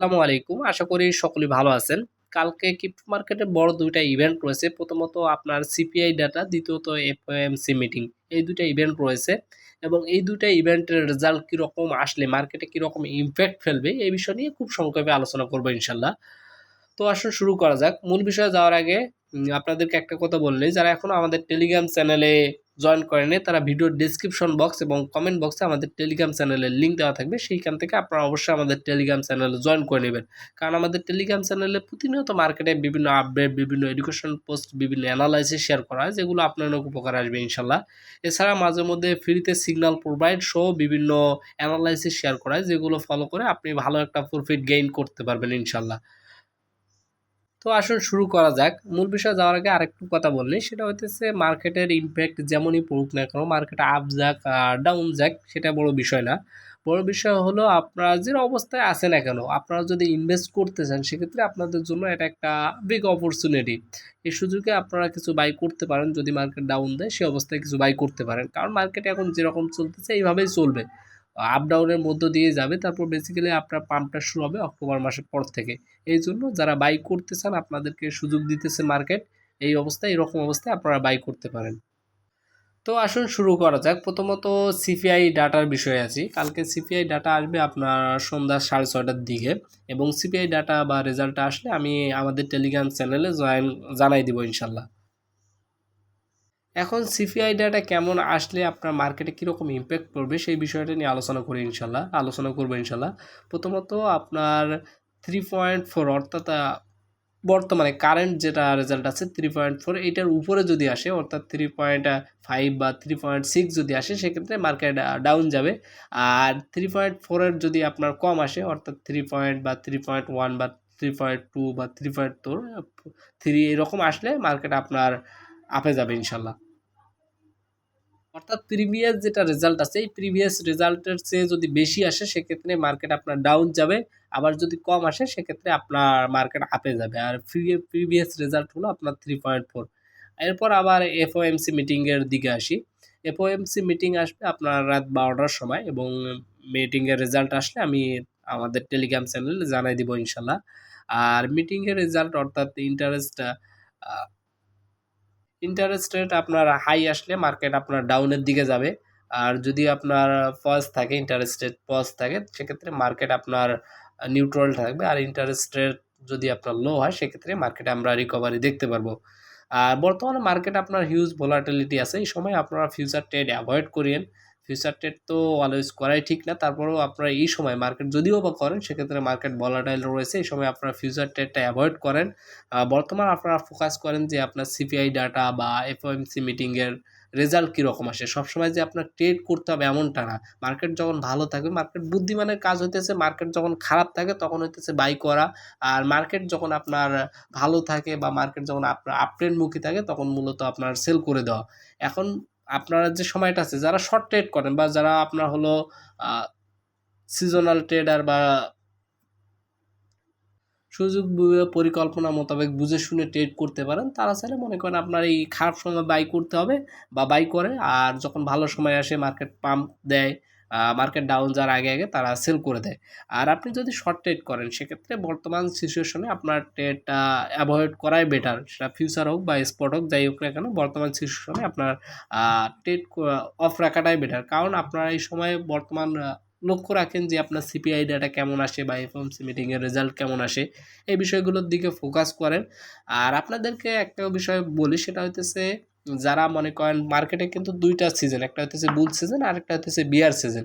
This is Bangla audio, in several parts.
আসসালামু আলাইকুম। আশা করি সকলেই ভালো আছেন। কালকে ক্রিপ্টো মার্কেটে বড় দুইটা ইভেন্ট রয়েছে। প্রথমত আপনার সিপিআই ডাটা দ্বিতীয়ত এফওএমসি মিটিং এই দুইটা ইভেন্ট রয়েছে এবং এই দুইটা ইভেন্টের রেজাল্ট কীরকম আসলে মার্কেটে কীরকম ইমপ্যাক্ট ফেলবে, এই বিষয় নিয়ে খুব সংক্ষেপে আলোচনা করব ইনশাল্লাহ। তো আসুন শুরু করা যাক। মূল বিষয়ে যাওয়ার আগে আপনাদেরকে একটা কথা বললে, যারা এখনও আমাদের টেলিগ্রাম চ্যানেলে জয়েন করেনি তারা ভিডিওর ডিসক্রিপশন বক্স এবং কমেন্ট বক্সে আমাদের টেলিগ্রাম চ্যানেলের লিঙ্ক দেওয়া থাকবে। সেইখান থেকে আপনারা অবশ্যই আমাদের টেলিগ্রাম চ্যানেলে জয়েন করে নেবেন। কারণ আমাদের টেলিগ্রাম চ্যানেলে প্রতিনিয়ত মার্কেটে বিভিন্ন আপডেট বিভিন্ন এডুকেশন পোস্ট বিভিন্ন অ্যানালাইসিস শেয়ার করা হয়, যেগুলো আপনার উপকার আসবে ইনশাল্লাহ। এছাড়া মাঝে মধ্যে ফ্রিতে সিগন্যাল প্রোভাইড সহ বিভিন্ন অ্যানালাইসিস শেয়ার করা হয়, যেগুলো ফলো করে আপনি ভালো একটা প্রফিট গেইন করতে পারবেন ইনশাল্লাহ। তো আসুন শুরু করা যাক। মূল বিষয়ে যাওয়ার আগে আরেকটু কথা বললি সেটা হইতেছে মার্কেটের ইম্প্যাক্ট যেমনই পড়ুক না কেন মার্কেট আপ যাক আর ডাউন যাক, সেটা বড় বিষয় না। বড় বিষয় হলো আপনারা যে অবস্থায় আছে না কেন, আপনারা যদি ইনভেস্ট করতে চান, সেক্ষেত্রে আপনাদের জন্য এটা একটা বিগ অপরচুনিটি এই সুযোগে আপনারা কিছু বাই করতে পারেন। যদি মার্কেট ডাউন দেয়, সে অবস্থায় কিছু বাই করতে পারেন। কারণ মার্কেট এখন যেরকম চলতেছে, এইভাবেই চলবে। আপ ডাউনের মধ্য দিয়ে যাবে, তারপর বেসিক্যালি আপনার পাম্পটা শুরু হবে অক্টোবর মাসের পর থেকে। এই জন্য যারা বাই করতে চান, আপনাদেরকে সুযোগ দিতেছে মার্কেট এই অবস্থায়, এরকম অবস্থায় আপনারা বাই করতে পারেন। তো আসুন শুরু করা যাক। প্রথমত সিপিআই ডাটার বিষয়ে আছি। কালকে সিপিআই ডাটা আসবে আপনার সন্ধ্যা সাড়ে ছয়টার দিকে এবং সিপিআই ডাটা বা রেজাল্টটা আসলে আমি আমাদের টেলিগ্রাম চ্যানেলে জয়েন জানাই দিব ইনশাল্লাহ। এখন সিপিআই ডাটা কেমন আসলে আপনার মার্কেটে কীরকম ইম্প্যাক্ট পড়বে সেই বিষয়টা নিয়ে আলোচনা করি ইনশাল্লাহ, আলোচনা করব ইনশাল্লাহ। প্রথমত আপনার থ্রি পয়েন্ট ফোর অর্থাৎ বর্তমানে কারেন্ট যেটা রেজাল্ট আছে থ্রি পয়েন্ট ফোর এইটার উপরে যদি আসে, অর্থাৎ থ্রি পয়েন্ট ফাইভ বা থ্রি পয়েন্ট সিক্স যদি আসে, সেক্ষেত্রে মার্কেট ডাউন যাবে। আর থ্রি পয়েন্ট ফোরের যদি আপনার কম আসে, অর্থাৎ থ্রি পয়েন্ট বা থ্রি পয়েন্ট ওয়ান বা থ্রি পয়েন্ট টু বা থ্রি পয়েন্ট টু থ্রি এরকম আসলে মার্কেট আপনার আপে যাবে ইনশাল্লাহ। অর্থাৎ প্রিভিয়াস যেটা রেজাল্ট আছে, এই প্রিভিয়াস রেজাল্টের চেয়ে যদি বেশি আসে, সেক্ষেত্রে মার্কেট আপনার ডাউন যাবে। আবার যদি কম আসে, সেক্ষেত্রে আপনার মার্কেট আপে যাবে। আর প্রিভিয়াস রেজাল্ট হলো আপনার থ্রি পয়েন্ট ফোর এরপর আবার এফওএমসি মিটিংয়ের দিকে আসি। এফওএমসি মিটিং আসবে আপনার রাত বারোটার সময় এবং মিটিংয়ের রেজাল্ট আসলে আমি আমাদের টেলিগ্রাম চ্যানেলে জানাই দিব ইনশাল্লাহ। আর মিটিংয়ের রেজাল্ট অর্থাৎ ইন্টারেস্ট ইন্টারেস্ট রেট আপনার হাই আসলে মার্কেট আপনার ডাউনের দিকে যাবে। আর যদি আপনার পজ থাকে ইন্টারেস্ট রেট পজ থাকে, সেক্ষেত্রে মার্কেট আপনার নিউট্রাল থাকবে। আর ইন্টারেস্ট রেট যদি আপনার লো হয়, সেক্ষেত্রে মার্কেটে আমরা রিকভারি দেখতে পারব। আর বর্তমানে মার্কেট আপনার হিউজ ভোলাটিলিটি আছে। এই সময় আপনারা ফিউচার ট্রেড অ্যাভয়েড করিয়েন। ফিউচার ট্রেড তো অলওয়েজ করাই ঠিক না। তারপরেও আপনারা এই সময় মার্কেট যদিও বা করেন, সেক্ষেত্রে মার্কেট ভলাটাইল রয়েছে, এই সময় আপনারা ফিউচার ট্রেডটা অ্যাভয়েড করেন। বর্তমান আপনারা ফোকাস করেন যে আপনার সিপিআই ডাটা বা এফওএমসি মিটিংয়ের রেজাল্ট কীরকম আসে। সবসময় যে আপনার ট্রেড করতে হবে এমনটা না। মার্কেট যখন ভালো থাকবে মার্কেট বুদ্ধিমানের কাজ হইতেছে মার্কেট যখন খারাপ থাকে, তখন হইতেছে বাই করা। আর মার্কেট যখন আপনার ভালো থাকে বা মার্কেট যখন আপনার আপট্রেন্ডমুখী থাকে, তখন মূলত আপনার সেল করে দেওয়া। এখন আপনারা যে সময়টা আছে, যারা শর্ট ট্রেড করেন বা যারা আপনার হলো সিজনাল ট্রেডার বা সুযোগ পরিকল্পনা মোতাবেক বুঝে শুনে ট্রেড করতে পারেন, তারা চাইলে মনে করেন আপনার এই খারাপ সময় বাই করতে হবে বা বাই করে, আর যখন ভালো সময় আসে মার্কেট পাম্প দেয় মার্কেট ডাউন যাওয়ার আগে আগে তারা সেল করে দেয়। আর আপনি যদি শর্ট ট্রেড করেন, সেক্ষেত্রে বর্তমান সিচুয়েশনে আপনার ট্রেডটা অ্যাভয়েড করাই বেটার সেটা ফিউচার হোক বা স্পট হোক, যাই হোক না কেন, বর্তমান সিচুয়েশনে আপনার ট্রেড অফ রাখাটাই বেটার কারণ আপনার এই সময় বর্তমান লক্ষ্য রাখেন যে আপনার সিপিআই ডাটা কেমন আসে বা এফএমসি মিটিংয়ের রেজাল্ট কেমন আসে, এই বিষয়গুলোর দিকে ফোকাস করেন। আর আপনাদেরকে একটা বিষয় বলি, সেটা হইতেছে যারা মনে করেন মার্কেটে কিন্তু দুইটা সিজন একটা হইতেছে বুল সিজন আর একটা হইতেছে বিয়ার সিজন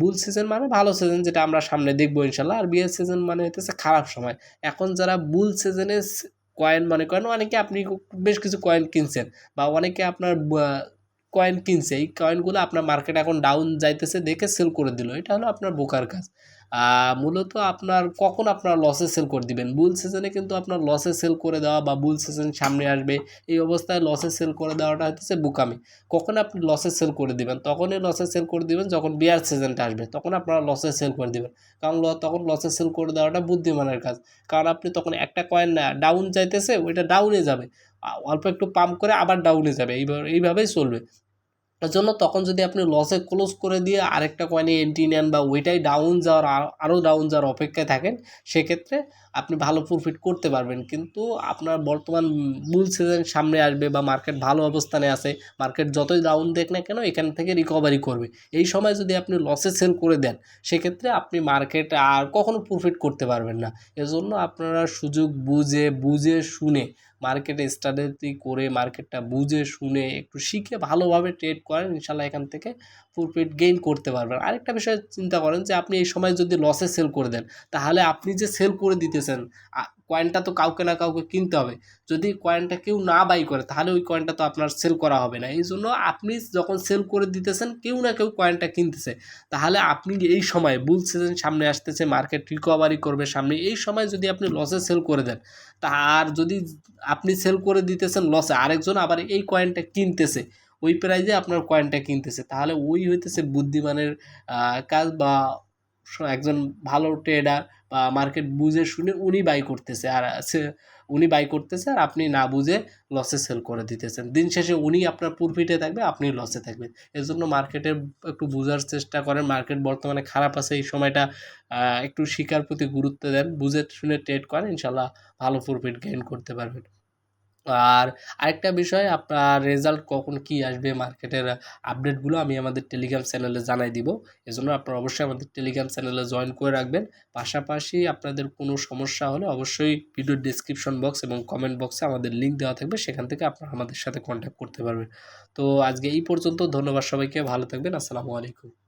বুল সিজন মানে ভালো সিজন যেটা আমরা সামনে দেখব ইনশাল্লাহ, আর বিয়ার সিজন মানে হইতেছে খারাপ সময়। এখন যারা বুল সিজনে কয়েন মনে করেন, অনেকে আপনি বেশ কিছু কয়েন কিনছেন বা অনেকে আপনার কয়েন কিনছে, এই কয়েনগুলো আপনার মার্কেট এখন ডাউন যাইতেছে, দেখে সেল করে দিল। এটা হলো আপনার বোকার কাজ। মূলত আপনার কখন আপনার লসে সেল করে দিবেন? বুল সিজনে কিন্তু আপনার লসে সেল করে দেওয়া বা বুল সিজন সামনে আসবে, এই অবস্থায় লসে সেল করে দেওয়াটা হচ্ছে বোকামি। কখন আপনি লসে সেল করে দিবেন? তখনই লসে সেল করে দিবেন যখন বিয়ার সিজনটা আসবে, তখন আপনারা লসে সেল করে দিবেন। কারণ তখন লসে সেল করে দেওয়াটা বুদ্ধিমানের কাজ। কারণ আপনি তখন একটা কয়েন না ডাউন যাইতেছে, ওইটা ডাউনে যাবে। অল্প একটু পাম্প করে আবার ডাউনে যাবে। এইভাবে এইভাবেই চলবে। জন্য তখন যদি আপনি লসে ক্লোজ করে দিয়ে আরেকটা কয়েনে এন্ট্রি নেন বা ওইটাই ডাউন যাওয়ার আরও ডাউন যাওয়ার অপেক্ষায় থাকেন, সেক্ষেত্রে আপনি ভালো প্রফিট করতে পারবেন। কিন্তু আপনার বর্তমান মূল সিজন সামনে আসবে বা মার্কেট ভালো অবস্থানে আছে মার্কেট যতই ডাউন দেখ না কেন এখান থেকে রিকভারি করবে। এই সময় যদি আপনি লসে সেল করে দেন, সেক্ষেত্রে আপনি মার্কেট আর কখনো প্রফিট করতে পারবেন না। এজন্য আপনারা সুযোগ বুঝে বুঝে শুনে মার্কেটে স্ট্র্যাটেজি করে মার্কেটটা বুঝে, শুনে, একটু শিখে ভালোভাবে ট্রেড করেন, ইনশাল্লাহ এখান থেকে প্রফিট গেইন করতে পারবেন। আরেকটা বিষয় চিন্তা করেন যে, আপনি এই সময় যদি লসে সেল করে দেন, তাহলে আপনি যে সেল করে দিতেছেন কয়েনটা তো কাউকে না কাউকে কিনতে হবে। যদি কয়েনটা কেউ না বাই করে, তাহলে ওই কয়েনটা তো আপনার সেল করা হবে না। এই জন্য আপনি যখন সেল করে দিতেছেন, কেউ না কেউ কয়েনটা কিনতেছে। তাহলে আপনি এই সময় বুল সিজন সামনে আসতেছে মার্কেট রিকভারি করবে সামনে, এই সময় যদি আপনি লসে সেল করে দেন তা আর যদি আপনি সেল করে দিতেছেন লসে আরেকজন আবার এই কয়েনটা কিনতেছে, ওই প্রাইজে আপনার কয়েনটা কিনতেছে, তাহলে ওই হইতেছে বুদ্ধিমানের কাজ বা একজন ভালো ট্রেডার বা মার্কেট বুঝে শুনে উনি বাই করতেছে আর উনি বাই করতেছে আর আপনি না বুঝে লসে সেল করে দিতেছেন। দিন শেষে উনি আপনার প্রফিটে থাকবে, আপনি লসে থাকবেন। এর জন্য মার্কেটের একটু বোঝার চেষ্টা করেন। মার্কেট বর্তমানে খারাপ আছে, এই সময়টা একটু শিকার প্রতি গুরুত্ব দেন, বুঝে শুনে ট্রেড করেন ইনশাল্লাহ ভালো প্রফিট গেইন করতে পারবেন। আর আরেকটা বিষয়, আপনার রেজাল্ট কখন কি আসবে মার্কেটের আপডেটগুলো আমি আমাদের টেলিগ্রাম চ্যানেলে জানাই দিব। এজন্য আপনারা অবশ্যই আমাদের টেলিগ্রাম চ্যানেলে জয়েন করে রাখবেন। পাশাপাশি আপনাদের কোনো সমস্যা হলে অবশ্যই ভিডিও ডিসক্রিপশন বক্স এবং কমেন্ট বক্সে আমাদের লিঙ্ক দেওয়া থাকবে। সেখান থেকে আপনারা আমাদের সাথে কন্ট্যাক্ট করতে পারবেন। তো আজকে এই পর্যন্ত, ধন্যবাদ সবাইকে। ভালো থাকবেন। আসসালামু আলাইকুম।